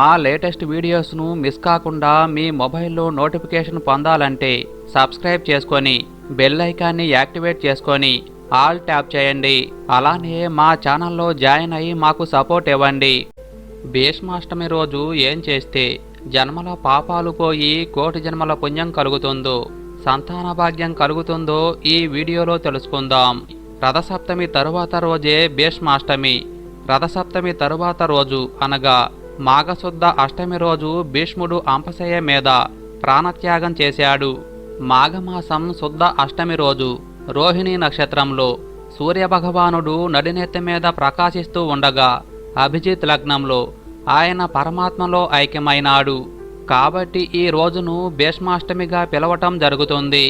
మా latest వీడియోస్ను miss కాకుండా మీ మొబైల్లో నోటిఫికేషన్ పొందాలంటే సబ్స్క్రైబ్ చేసుకొని బెల్ ఐకాన్ని యాక్టివేట్ చేసుకొని ఆల్ ట్యాప్ చేయండి. అలానే మా ఛానల్లో జాయిన్ అయ్యి మాకు సపోర్ట్ ఇవ్వండి. భీష్మాష్టమి రోజు ఏం చేస్తే జన్మల పాపాలు పోయి కోటి జన్మల పుణ్యం కలుగుతుందో సంతాన భాగ్యం కలుగుతుందో ఈ వీడియోలో తెలుసుకుందాం. రథసప్తమి తరువాత రోజే భీష్మాష్టమి. రథసప్తమి తరువాత రోజు అనగా మాఘశుద్ధ అష్టమి రోజు భీష్ముడు అంపశయ్య మీద ప్రాణత్యాగం చేశాడు. మాఘమాసం శుద్ధ అష్టమి రోజు రోహిణి నక్షత్రంలో సూర్యభగవానుడు నడినెత్తి మీద ప్రకాశిస్తూ ఉండగా అభిజిత్ లగ్నంలో ఆయన పరమాత్మలో ఐక్యమైనాడు. కాబట్టి ఈ రోజును భీష్మాష్టమిగా పిలవటం జరుగుతుంది.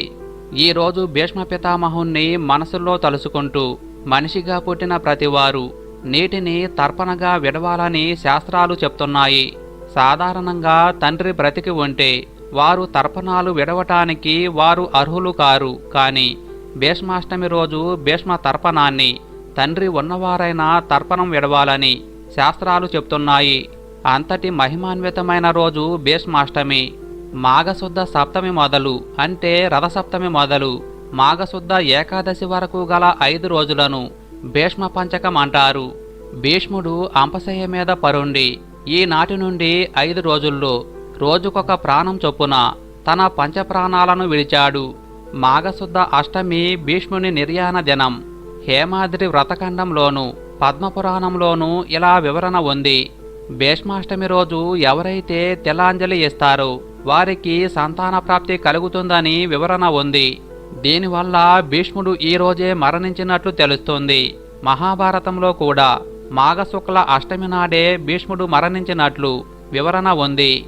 ఈ రోజు భీష్మ పితామహుణ్ణి మనసులో తలుసుకుంటూ మనిషిగా పుట్టిన ప్రతివారు నీటిని తర్పణగా విడవాలని శాస్త్రాలు చెప్తున్నాయి. సాధారణంగా తండ్రి బ్రతికి ఉంటే వారు తర్పణాలు విడవటానికి వారు అర్హులు కారు. కానీ భీష్మాష్టమి రోజు భీష్మ తర్పణాన్ని తండ్రి ఉన్నవారైనా తర్పణం విడవాలని శాస్త్రాలు చెప్తున్నాయి. అంతటి మహిమాన్వితమైన రోజు భీష్మాష్టమి. మాఘశుద్ధ సప్తమి మొదలు అంటే రథసప్తమి మొదలు. మాఘశుద్ధ ఏకాదశి వరకు గల ఐదు రోజులను భీష్మ పంచకం అంటారు భీష్ముడు అంపశయ్య మీద పరుండి ఈనాటి నుండి ఐదు రోజుల్లో రోజుకొక ప్రాణం చొప్పున తన పంచప్రాణాలను విడిచాడు. మాఘశుద్ధ అష్టమి భీష్ముని నిర్యాణ దినం. హేమాద్రి వ్రతఖండంలోను పద్మపురాణంలోనూ ఇలా వివరణ ఉంది. భీష్మాష్టమి రోజు ఎవరైతే తిలాంజలి ఇస్తారో వారికి సంతాన ప్రాప్తి కలుగుతుందని వివరణ ఉంది. దీనివల్ల భీష్ముడు ఈ రోజే మరణించినట్లు తెలుస్తోంది. మహాభారతంలో కూడా మాఘశుక్ల అష్టమి నాడే భీష్ముడు మరణించినట్లు వివరణ ఉంది.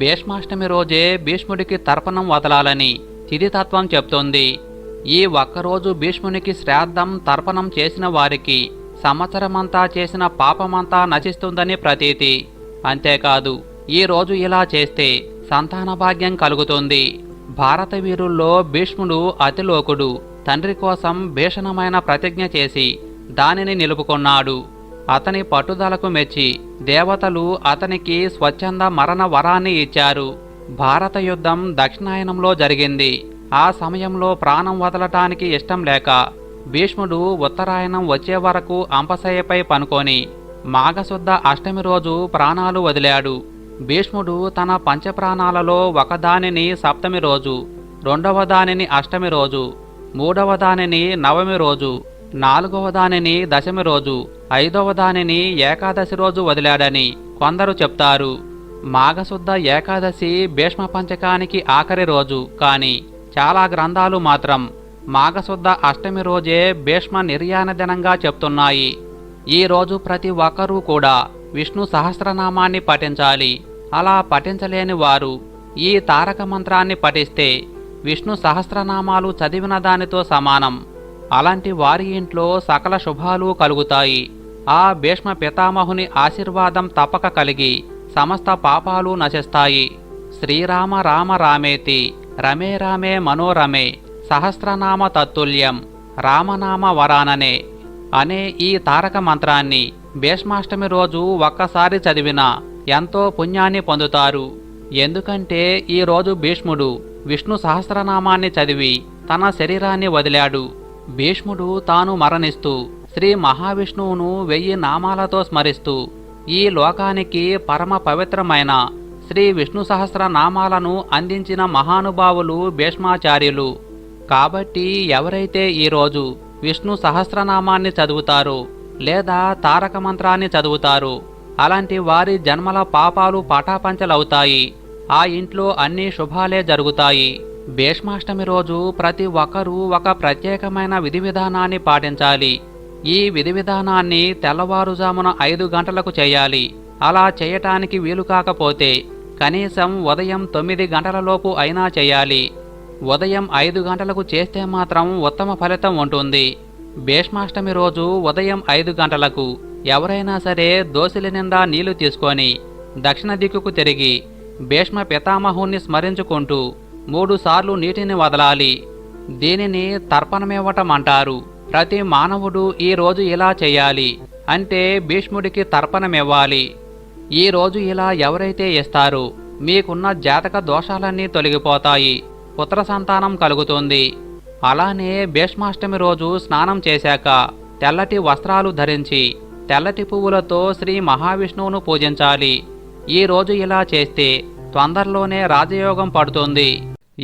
భీష్మాష్టమి రోజే భీష్ముడికి తర్పణం వదలాలని చిదితత్వం చెప్తోంది. ఈ ఒక్కరోజు భీష్మునికి శ్రాద్ధం తర్పణం చేసిన వారికి సంవత్సరమంతా చేసిన పాపమంతా నశిస్తుందని ప్రతీతి. అంతేకాదు ఈ రోజు ఇలా చేస్తే సంతాన భాగ్యం కలుగుతుంది. భారత వీరుల్లో భీష్ముడు అతిలోకుడు. తండ్రి కోసం భీషణమైన ప్రతిజ్ఞ చేసి దానిని నిలుపుకున్నాడు. అతని పట్టుదలకు మెచ్చి దేవతలు అతనికి స్వచ్ఛంద మరణ వరాన్ని ఇచ్చారు. భారత యుద్ధం దక్షిణాయనంలో జరిగింది. ఆ సమయంలో ప్రాణం వదలటానికి ఇష్టం లేక భీష్ముడు ఉత్తరాయణం వచ్చే వరకు అంపశయ్యపై పనుకొని మాఘశుద్ధ అష్టమి రోజు ప్రాణాలు వదిలాడు. భీష్ముడు తన పంచప్రాణాలలో ఒకదానిని సప్తమి రోజు రెండవ దానిని అష్టమి రోజు మూడవ దానిని నవమి రోజు నాలుగవ దానిని దశమి రోజు ఐదవ దానిని ఏకాదశి రోజు వదిలాడని కొందరు చెప్తారు. మాఘశుద్ధ ఏకాదశి భీష్మ పంచకానికి ఆఖరి రోజు కానీ చాలా గ్రంథాలు మాత్రం మాఘశుద్ధ అష్టమి రోజే భీష్మ నిర్యాణ దినంగా చెప్తున్నాయి. ఈ రోజు ప్రతి ఒక్కరూ కూడా విష్ణు సహస్రనామాన్ని పఠించాలి. అలా పఠించలేని వారు ఈ తారక మంత్రాన్ని పఠిస్తే విష్ణు సహస్రనామాలు చదివిన దానితో సమానం. అలాంటి వారి ఇంట్లో సకల శుభాలు కలుగుతాయి. ఆ భీష్మ పితామహుని ఆశీర్వాదం తప్పక కలిగి సమస్త పాపాలు నశిస్తాయి. శ్రీరామ రామ రామేతి రమే రామే మనోరమే సహస్రనామ తత్తుల్యం రామనామ వరాననే అనే ఈ తారక మంత్రాన్ని భీష్మాష్టమి రోజు ఒక్కసారి చదివినా ఎంతో పుణ్యాన్ని పొందుతారు. ఎందుకంటే ఈ రోజు భీష్ముడు విష్ణు సహస్రనామాన్ని చదివి తన శరీరాన్ని వదిలాడు. భీష్ముడు తాను మరణిస్తూ శ్రీ మహావిష్ణువును వెయ్యి నామాలతో స్మరిస్తూ ఈ లోకానికి పరమ పవిత్రమైన శ్రీ విష్ణు సహస్ర నామాలను అందించిన మహానుభావులు భీష్మాచార్యులు. కాబట్టి ఎవరైతే ఈరోజు విష్ణు సహస్రనామాన్ని చదువుతారో లేదా తారక మంత్రాన్ని చదువుతారు. అలాంటి వారి జన్మల పాపాలు పటాపంచలవుతాయి ఆ ఇంట్లో అన్ని శుభాలే జరుగుతాయి. భీష్మాష్టమి రోజు ప్రతి ఒక్కరూ ఒక ప్రత్యేకమైన విధి విధానాన్ని పాటించాలి. ఈ విధి విధానాన్ని తెల్లవారుజామున ఐదు గంటలకు చేయాలి. అలా చేయటానికి వీలు కాకపోతే కనీసం ఉదయం తొమ్మిది గంటలలోపు అయినా చేయాలి. ఉదయం ఐదు గంటలకు చేస్తే మాత్రం ఉత్తమ ఫలితం ఉంటుంది. భీష్మాష్టమి రోజు ఉదయం ఐదు గంటలకు ఎవరైనా సరే దోసిలి నిండా నీళ్ళు తీసుకొని దక్షిణ దిక్కుకు తిరిగి భీష్మ పితామహుణ్ణి స్మరించుకుంటూ మూడుసార్లు నీటిని వదలాలి. దీనిని తర్పణమివ్వటం అంటారు ప్రతి మానవుడు ఈ రోజు ఇలా చేయాలి అంటే భీష్ముడికి తర్పణమివ్వాలి. ఈ రోజు ఇలా ఎవరైతే ఇస్తారు మీకున్న జాతక దోషాలన్నీ తొలగిపోతాయి. పుత్ర సంతానం కలుగుతుంది. అలానే భీష్మాష్టమి రోజు స్నానం చేశాక తెల్లటి వస్త్రాలు ధరించి తెల్లటి పువ్వులతో శ్రీ మహావిష్ణువును పూజించాలి. ఈ రోజు ఇలా చేస్తే తొందరలోనే రాజయోగం పడుతుంది.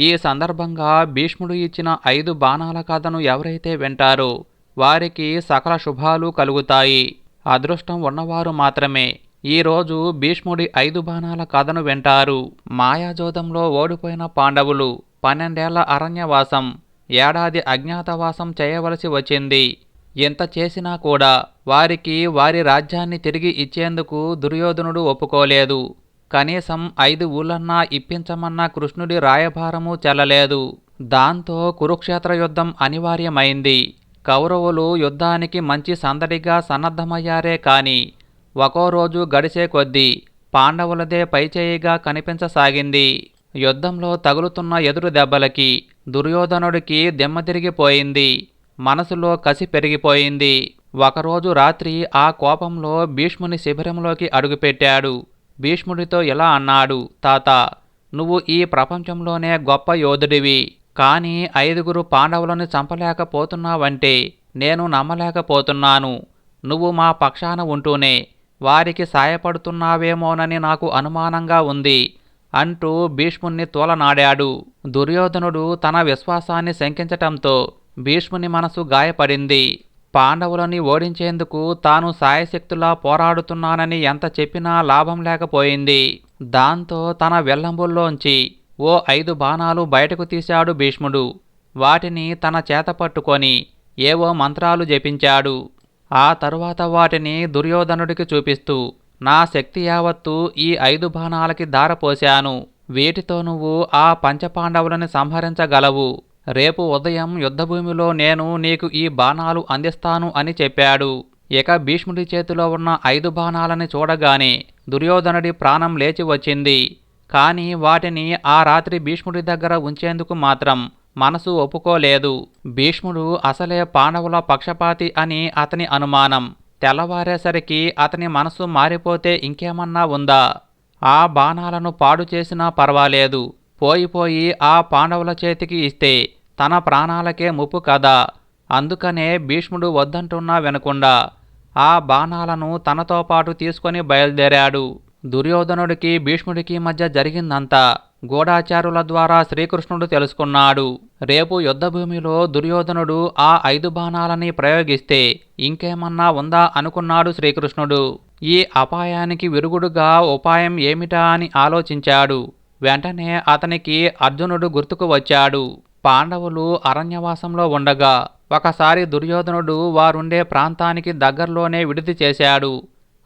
ఈ సందర్భంగా భీష్ముడు ఇచ్చిన ఐదు బాణాల కథను ఎవరైతే వింటారో వారికి సకల శుభాలు కలుగుతాయి. అదృష్టం ఉన్నవారు మాత్రమే ఈ రోజు భీష్ముడి ఐదు బాణాల కథను వింటారు. మాయాజోదంలో ఓడిపోయిన పాండవులు పన్నెండేళ్ళ అరణ్యవాసం ఏడాది అజ్ఞాతవాసం చేయవలసి వచ్చింది. ఎంత చేసినా కూడా వారికి వారి రాజ్యాన్ని తిరిగి ఇచ్చేందుకు దుర్యోధనుడు ఒప్పుకోలేదు. కనీసం ఐదు ఊళ్ళన్నా ఇప్పించమన్న కృష్ణుడి రాయభారము చెల్లలేదు. దాంతో కురుక్షేత్ర యుద్ధం అనివార్యమైంది. కౌరవులు యుద్ధానికి మంచి సందడిగా సన్నద్ధమయ్యారే కాని ఒక్కో రోజు గడిచే కొద్దీ పాండవులదే పైచేయిగా కనిపించసాగింది. యుద్ధంలో తగులుతున్న ఎదురు దెబ్బలకి దుర్యోధనుడికి దిమ్మ తిరిగిపోయింది. మనసులో కసి పెరిగిపోయింది. ఒకరోజు రాత్రి ఆ కోపంలో భీష్ముని శిబిరంలోకి అడుగుపెట్టాడు. భీష్ముడితో ఇలా అన్నాడు తాత నువ్వు ఈ ప్రపంచంలోనే గొప్ప యోధుడివి. కానీ ఐదుగురు పాండవులను చంపలేకపోతున్నావంటే నేను నమ్మలేకపోతున్నాను. నువ్వు మా పక్షాన ఉంటూనే వారికి సాయపడుతున్నావేమోనని నాకు అనుమానంగా ఉంది. అంటూ భీష్ముణ్ణి తోలనాడాడు. దుర్యోధనుడు తన విశ్వాసాన్ని శంకించటంతో భీష్ముని మనసు గాయపడింది. పాండవులని ఓడించేందుకు తాను సాయశక్తులా పోరాడుతున్నానని ఎంత చెప్పినా లాభం లేకపోయింది. దాంతో తన వెల్లంబుల్లోంచి ఓ ఐదు బాణాలు బయటకు తీశాడు భీష్ముడు. వాటిని తన చేత పట్టుకొని ఏవో మంత్రాలు జపించాడు. ఆ తరువాత వాటిని దుర్యోధనుడికి చూపిస్తూ నా శక్తి యావత్తు ఈ ఐదు బాణాలకి దారపోశాను. వీటితో నువ్వు ఆ పంచపాండవులను సంహరించగలవు. రేపు ఉదయం యుద్ధభూమిలో నేను నీకు ఈ బాణాలు అందిస్తాను అని చెప్పాడు. ఇక భీష్ముడి చేతిలో ఉన్న ఐదు బాణాలని చూడగానే దుర్యోధనుడి ప్రాణం లేచి వచ్చింది. కానీ వాటిని ఆ రాత్రి భీష్ముడి దగ్గర ఉంచేందుకు మాత్రం మనసు ఒప్పుకోలేదు. భీష్ముడు అసలే పాండవుల పక్షపాతి అని అతని అనుమానం. తెల్లవారేసరికి అతని మనసు మారిపోతే ఇంకేమన్నా ఉందా? ఆ బాణాలను పాడు చేసినా పర్వాలేదు. పోయిపోయి ఆ పాండవుల చేతికి ఇస్తే తన ప్రాణాలకే ముప్పు కదా. అందుకనే భీష్ముడు వద్దంటున్నా వినకుండా ఆ బాణాలను తనతో పాటు తీసుకొని బయలుదేరాడు. దుర్యోధనుడికి భీష్ముడికి మధ్య జరిగిందంతా గూఢాచారుల ద్వారా శ్రీకృష్ణుడు తెలుసుకున్నాడు. రేపు యుద్ధభూమిలో దుర్యోధనుడు ఆ ఐదు బాణాలని ప్రయోగిస్తే ఇంకేమన్నా ఉందా అనుకున్నాడు శ్రీకృష్ణుడు. ఈ అపాయానికి విరుగుడుగా ఉపాయం ఏమిటా అని ఆలోచించాడు. వెంటనే అతనికి అర్జునుడు గుర్తుకు వచ్చాడు. పాండవులు అరణ్యవాసంలో ఉండగా ఒకసారి దుర్యోధనుడు వారుండే ప్రాంతానికి దగ్గరలోనే విడిది చేశాడు.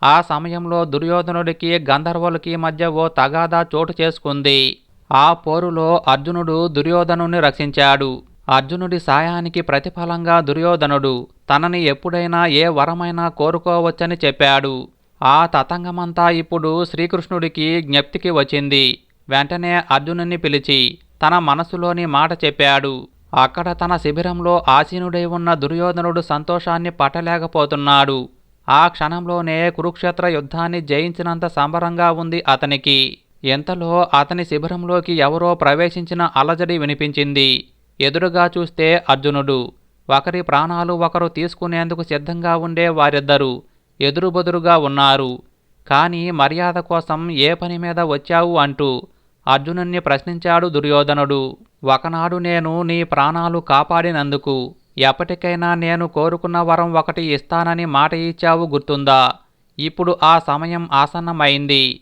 ఆ సమయంలో దుర్యోధనుడికి గంధర్వులకి మధ్య ఓ తగాదా చోటు చేసుకుంది. ఆ పోరులో అర్జునుడు దుర్యోధనుని రక్షించాడు. అర్జునుడి సాయానికి ప్రతిఫలంగా దుర్యోధనుడు తనని ఎప్పుడైనా ఏ వరమైనా కోరుకోవచ్చని చెప్పాడు. ఆ తతంగమంతా ఇప్పుడు శ్రీకృష్ణుడికి జ్ఞప్తికి వచ్చింది. వెంటనే అర్జునుని పిలిచి తన మనసులోని మాట చెప్పాడు. అక్కడ తన శిబిరంలో ఆసీనుడై ఉన్న దుర్యోధనుడు సంతోషాన్ని పట్టలేకపోతున్నాడు. ఆ క్షణంలోనే కురుక్షేత్ర యుద్ధాన్ని జయించినంత సంబరంగా ఉంది అతనికి. ఎంతలో అతని శిబిరంలోకి ఎవరో ప్రవేశించిన అలజడి వినిపించింది. ఎదురుగా చూస్తే అర్జునుడు. ఒకరి ప్రాణాలు ఒకరు తీసుకునేందుకు సిద్ధంగా ఉండే వారిద్దరూ ఎదురుబెదురుగా ఉన్నారు. కానీ మర్యాద కోసం ఏ పని మీద వచ్చావు అంటూ అర్జునుణ్ణి ప్రశ్నించాడు దుర్యోధనుడు. ఒకనాడు నేను నీ ప్రాణాలు కాపాడినందుకు ఎప్పటికైనా నేను కోరుకున్న వరం ఒకటి ఇస్తానని మాట ఇచ్చావు గుర్తుందా? ఇప్పుడు ఆ సమయం ఆసన్నమైంది.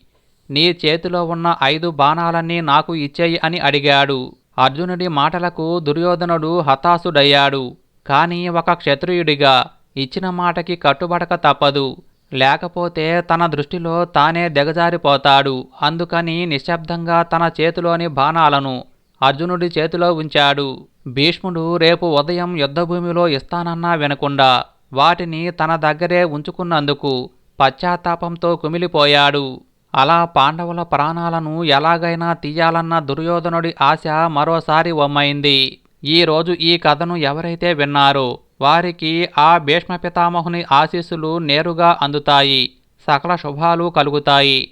నీ చేతిలో ఉన్న ఐదు బాణాలన్నీ నాకు ఇచ్చేయి అని అడిగాడు. అర్జునుడి మాటలకు దుర్యోధనుడు హతాశుడయ్యాడు. కానీ ఒక క్షత్రియుడిగా ఇచ్చిన మాటకి కట్టుబడక తప్పదు. లేకపోతే తన దృష్టిలో తానే దిగజారిపోతాడు. అందుకని నిశ్శబ్దంగా తన చేతిలోని బాణాలను అర్జునుడి చేతిలో ఉంచాడు. భీష్ముడు రేపు ఉదయం యుద్ధభూమిలో ఇస్తానన్నా వినకుండా వాటిని తన దగ్గరే ఉంచుకున్నందుకు పశ్చాత్తాపంతో కుమిలిపోయాడు. అలా పాండవుల ప్రాణాలను ఎలాగైనా తీయాలన్న దుర్యోధనుడి ఆశ మరోసారి వమ్మైంది. ఈ రోజు ఈ కథను ఎవరైతే విన్నారో వారికి ఆ భీష్మ పితామహుని ఆశీస్సులు నేరుగా అందుతాయి. సకల శుభాలు కలుగుతాయి.